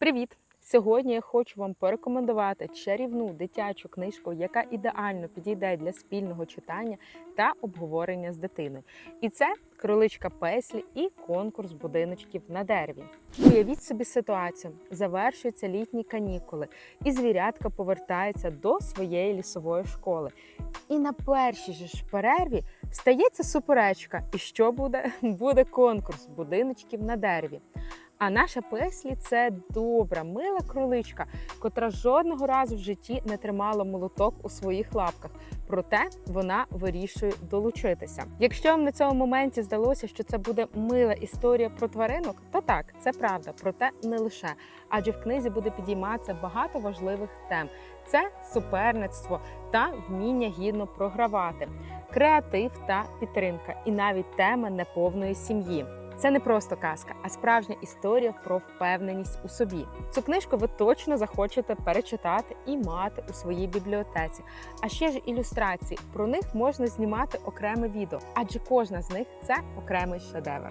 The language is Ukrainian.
Привіт! Сьогодні я хочу вам порекомендувати чарівну дитячу книжку, яка ідеально підійде для спільного читання та обговорення з дитиною. І це кроличка Песлі і конкурс будиночків на дереві. Уявіть собі ситуацію: завершуються літні канікули, і звірятка повертається до своєї лісової школи. І на першій же ж перерві стається суперечка. І що буде? Буде конкурс будиночків на дереві. А наша Песлі це добра, мила кроличка, котра жодного разу в житті не тримала молоток у своїх лапках. Проте вона вирішує долучитися. Якщо вам на цьому моменті здалося, що це буде мила історія про тваринок, то так, це правда, проте не лише. Адже в книзі буде підійматися багато важливих тем: це суперництво та вміння гідно програвати, креатив та підтримка, і навіть тема неповної сім'ї. Це не просто казка, а справжня історія про впевненість у собі. Цю книжку ви точно захочете перечитати і мати у своїй бібліотеці. А ще ж ілюстрації про них можна знімати окреме відео, адже кожна з них це окремий шедевр.